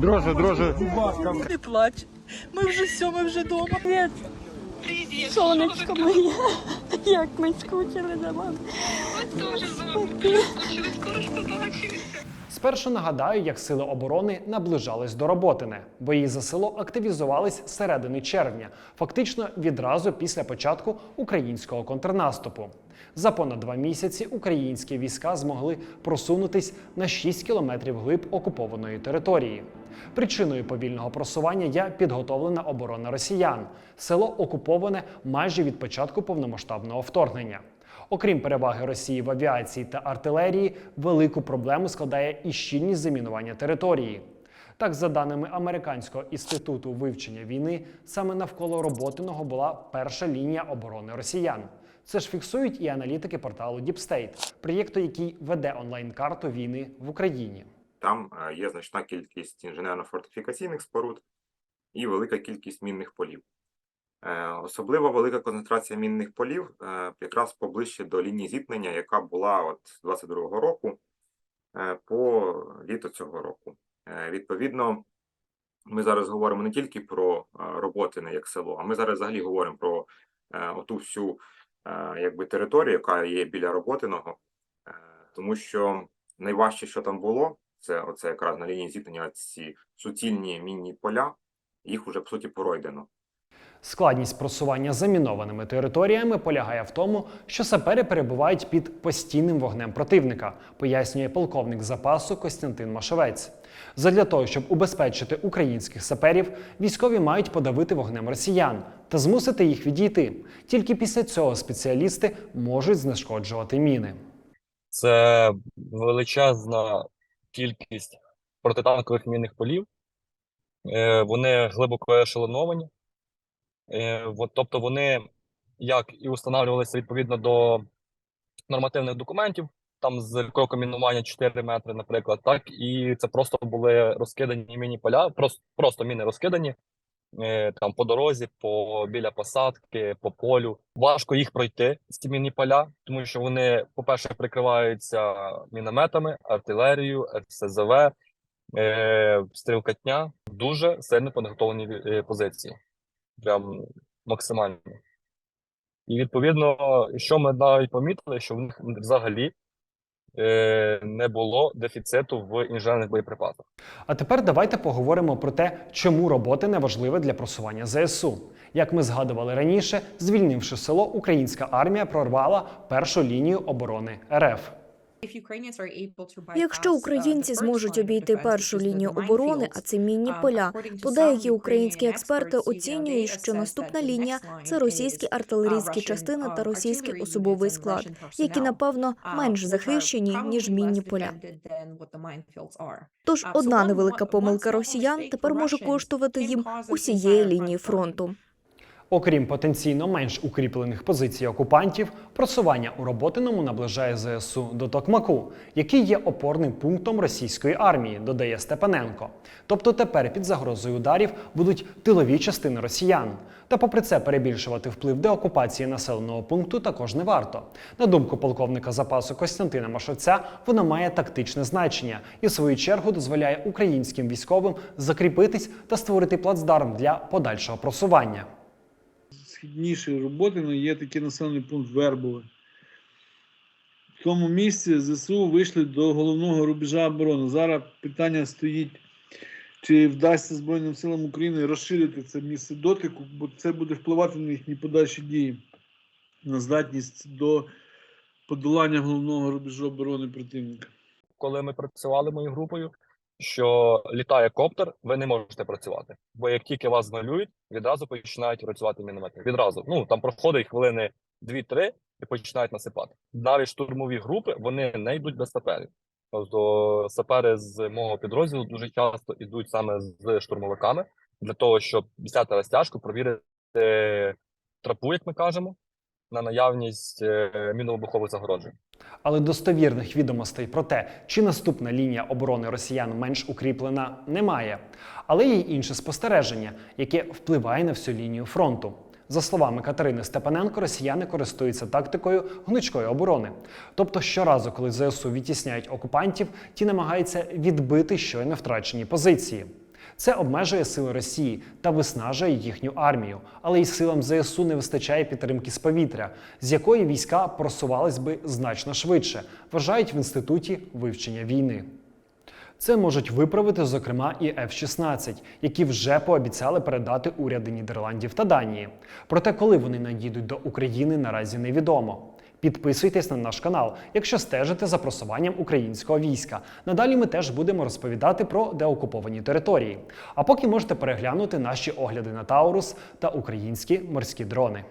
Дроже, дроже. Не плач. Ми вже все, ми вже вдома. Привіт. Сонечко моє. Як ми скучили за вами. Спершу нагадаю, як сили оборони наближались до Роботине. Бої за село активізувались середини червня, фактично відразу після початку українського контрнаступу. За понад два місяці українські війська змогли просунутись на 6 кілометрів глиб окупованої території. Причиною повільного просування є підготовлена оборона росіян. Село окуповане майже від початку повномасштабного вторгнення. Окрім переваги Росії в авіації та артилерії, велику проблему складає і щільність замінування території. Так, за даними Американського інституту вивчення війни, саме навколо Роботиного була перша лінія оборони росіян. Це ж фіксують і аналітики порталу Deep State, проєкту, який веде онлайн-карту війни в Україні. Там е, є значна кількість інженерно-фортифікаційних споруд і велика кількість мінних полів. Е, Особливо велика концентрація мінних полів е, якраз поближче до лінії зіткнення, яка була от 22-го року е, по літо цього року. Відповідно, ми зараз говоримо не тільки про е, Роботине як село, а ми зараз взагалі говоримо про оту всю якби, територію, яка є біля Роботиного, тому що найважче, що там було, це оце якраз на лінії зіткнення ці суцільні мінні поля, їх уже по суті пройдено. Складність просування замінованими територіями полягає в тому, що сапери перебувають під постійним вогнем противника, пояснює полковник запасу Костянтин Машевець. Задля того, щоб убезпечити українських саперів, військові мають подавити вогнем росіян та змусити їх відійти. Тільки після цього спеціалісти можуть знешкоджувати міни. Це величезна кількість протитанкових мінних полів. Е, Вони глибоко ешелоновані. Е, от, Тобто вони як і устанавливалися відповідно до нормативних документів, там з кроком мінування 4 метри, наприклад, так і це просто були розкидані міні поля, просто, просто міни розкидані е, там по дорозі, по біля посадки, по полю. Важко їх пройти ці мінні поля, тому що вони, по-перше, прикриваються мінометами, артилерією, РСЗВ, е, стрілкатня. Дуже сильно підготовлені е, позиції. Прям максимально. І відповідно, що ми навіть помітили, що в них взагалі е, не було дефіциту в інженерних боєприпасах. А тепер давайте поговоримо про те, чому роботи не важливе для просування ЗСУ. Як ми згадували раніше, звільнивши село, українська армія прорвала першу лінію оборони РФ. Якщо українці зможуть обійти першу лінію оборони, а це мінні поля, то деякі українські експерти оцінюють, що наступна лінія це російські артилерійські частини та російський особовий склад, які напевно менш захищені ніж мінні поля. Тож одна невелика помилка росіян тепер може коштувати їм усієї лінії фронту. Окрім потенційно менш укріплених позицій окупантів, просування у Роботиному наближає ЗСУ до Токмаку, який є опорним пунктом російської армії, додає Степаненко. Тобто тепер під загрозою ударів будуть тилові частини росіян. Та попри це перебільшувати вплив деокупації населеного пункту також не варто. На думку полковника запасу Костянтина Машовця, воно має тактичне значення і в свою чергу дозволяє українським військовим закріпитись та створити плацдарм для подальшого просування. Східніше Роботино є такий населений пункт Вербове. В тому місці ЗСУ вийшли до головного рубежа оборони. Зараз питання стоїть, чи вдасться Збройним силам України розширити це місце дотику, бо це буде впливати на їхні подальші дії, на здатність до подолання головного рубежу оборони противника. коли ми працювали моєю групою, що літає коптер, ви не можете працювати. Бо як тільки вас малюють, відразу починають працювати міномети. Відразу. Ну там проходить хвилини 2-3 і починають насипати. Навіть штурмові групи вони не йдуть без саперів. Тобто сапери з мого підрозділу дуже часто йдуть саме з штурмовиками для того, щоб взяти розтяжку, провірити трапу, як ми кажемо, на наявність е, мінно-вибухових загороджень. Але достовірних відомостей про те, чи наступна лінія оборони росіян менш укріплена, немає. Але є інше спостереження, яке впливає на всю лінію фронту. За словами Катерини Степаненко, росіяни користуються тактикою гнучкої оборони. Тобто, щоразу, коли ЗСУ відтісняють окупантів, ті намагаються відбити щойно втрачені позиції. Це обмежує сили Росії та виснажує їхню армію, але й силам ЗСУ не вистачає підтримки з повітря, з якої війська просувались би значно швидше, вважають в інституті вивчення війни. Це можуть виправити, зокрема, і F-16, які вже пообіцяли передати уряди Нідерландів та Данії. Проте, коли вони надійдуть до України, наразі невідомо. Підписуйтесь на наш канал, якщо стежите за просуванням українського війська. Надалі ми теж будемо розповідати про деокуповані території. А поки можете переглянути наші огляди на Таурус та українські морські дрони.